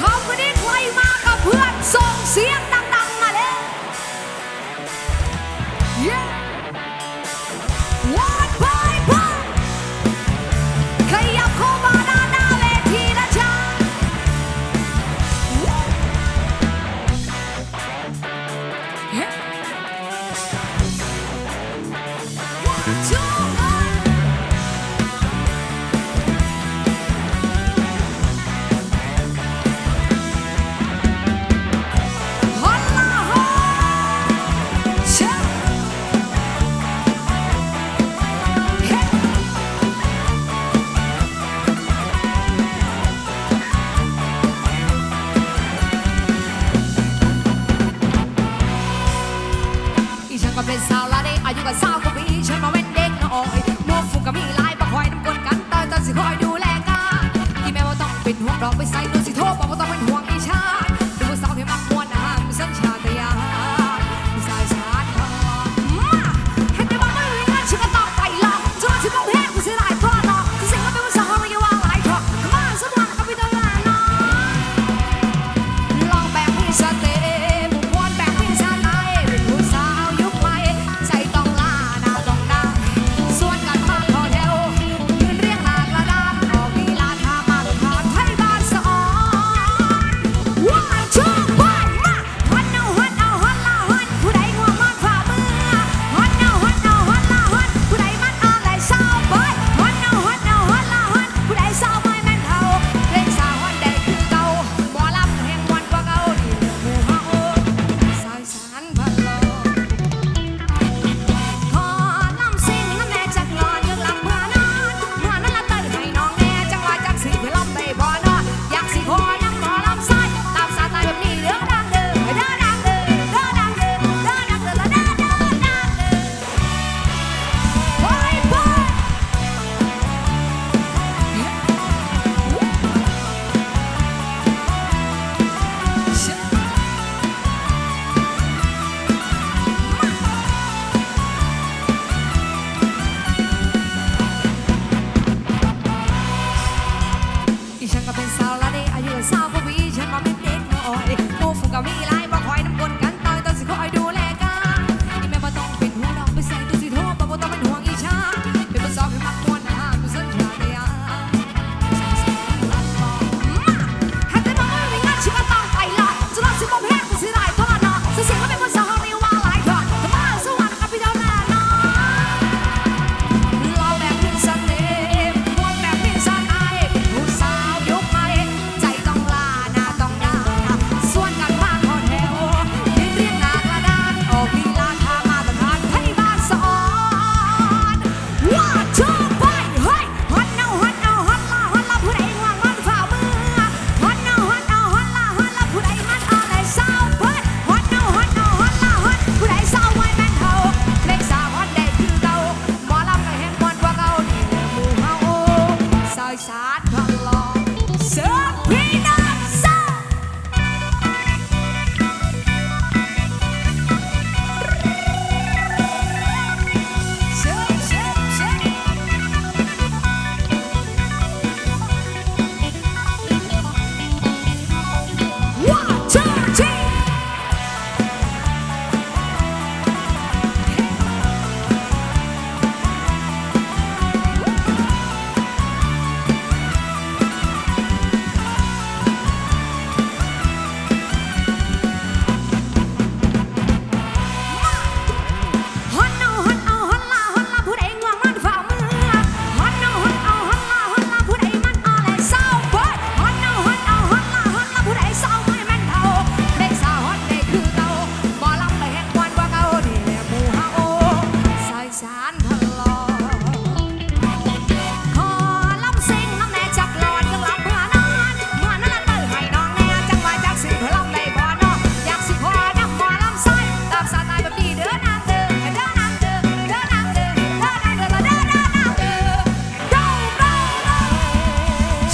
คอมเมดี้ใครมากับเพื่อนส่งเสียง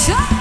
Shut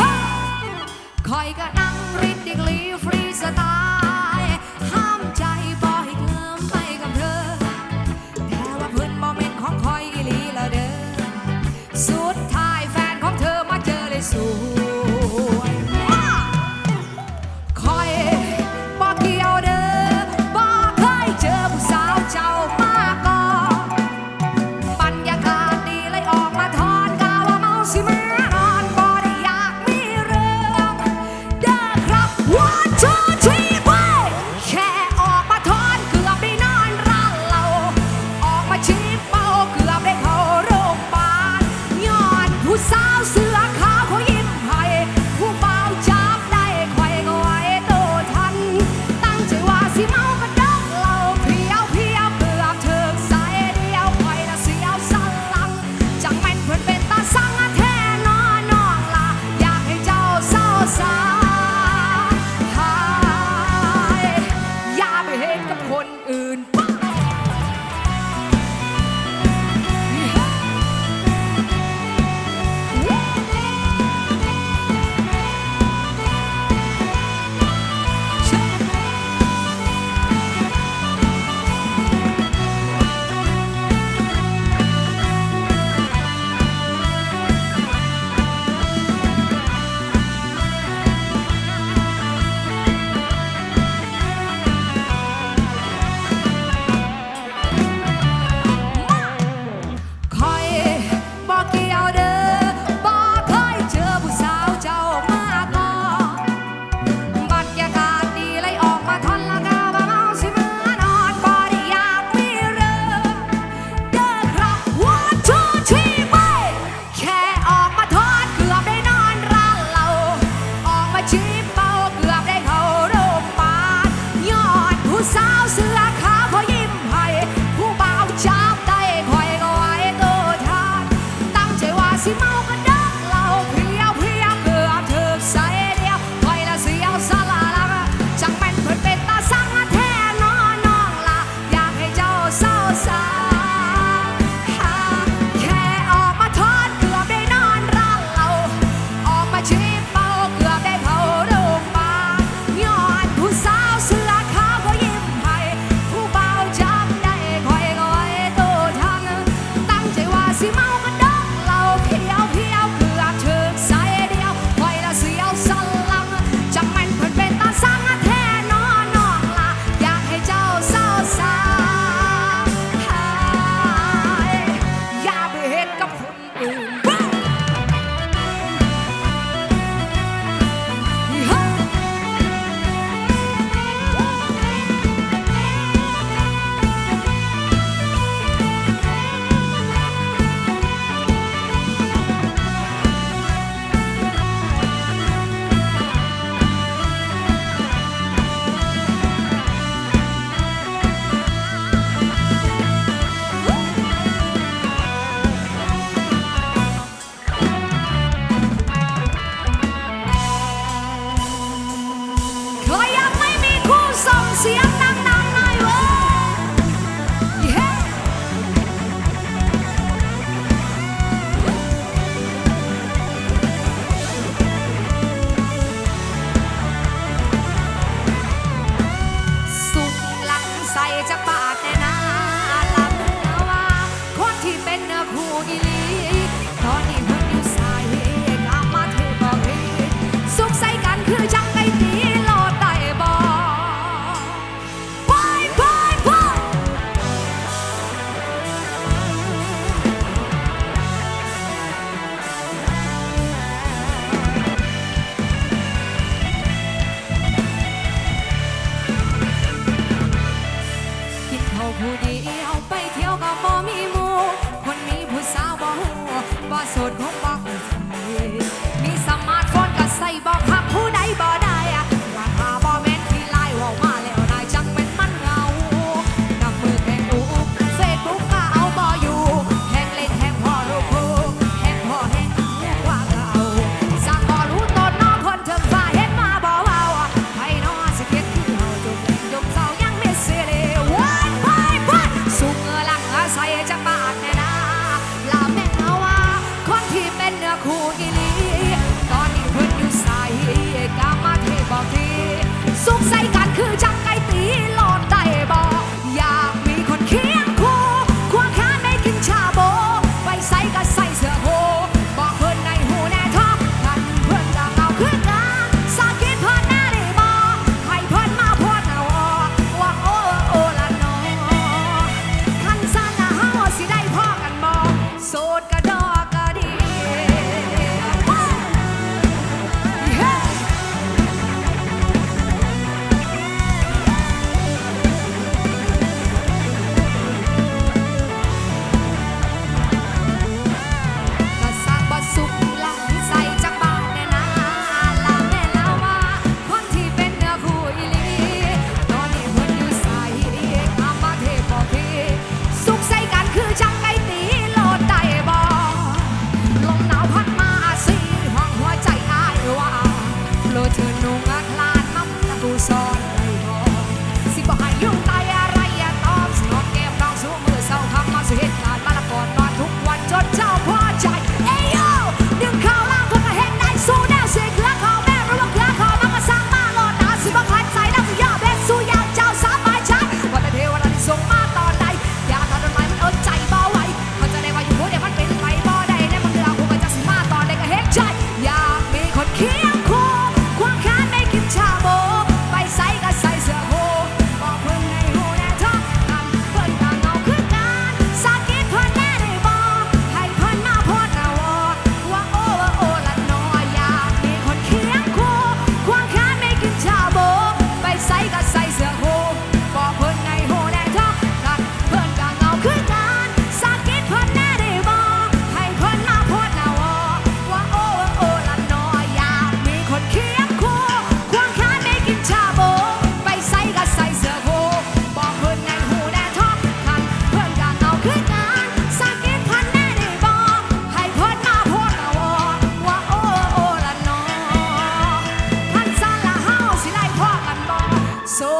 อคอยก็นั่งริดดิกลีฟรีสไตล์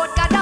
Lord God.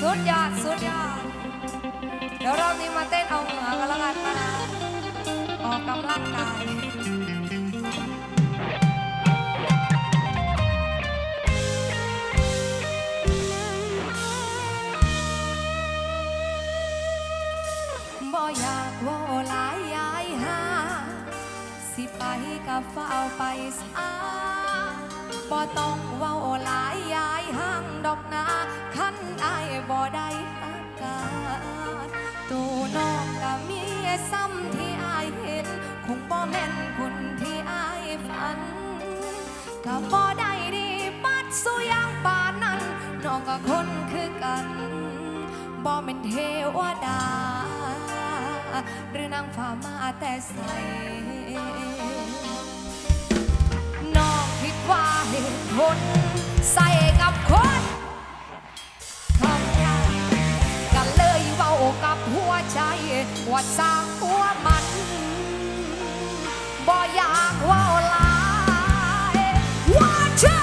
สุดยอดสุดยอด เดี๋ยวเรานี้มาเต้นเอาเหงื่อกันแล้วกันนะออกกำลังกายบ่อยากว่าหลายยายหาสิไปกับเฝ้าไปสา บ่ต้องเว้าหลายยายห้างดอกนาคันอายบ่ได้อาการตูน้องก็มีซ้ำที่อายเห็น คงบ่แม่นคนที่อายฝันก็บ่ได้ดีบัดสู้อยางป่านนั้นน้องก็คนคือกันบ่เป็นเทวดา หรือนางฟ้ามาแต่ใส ว่าเหตุผลใส่กับคนทำงานกันเลยเบากับหัวใจว่าสร้างหัวมันบ่อยากเว่าลายว่าเจ้า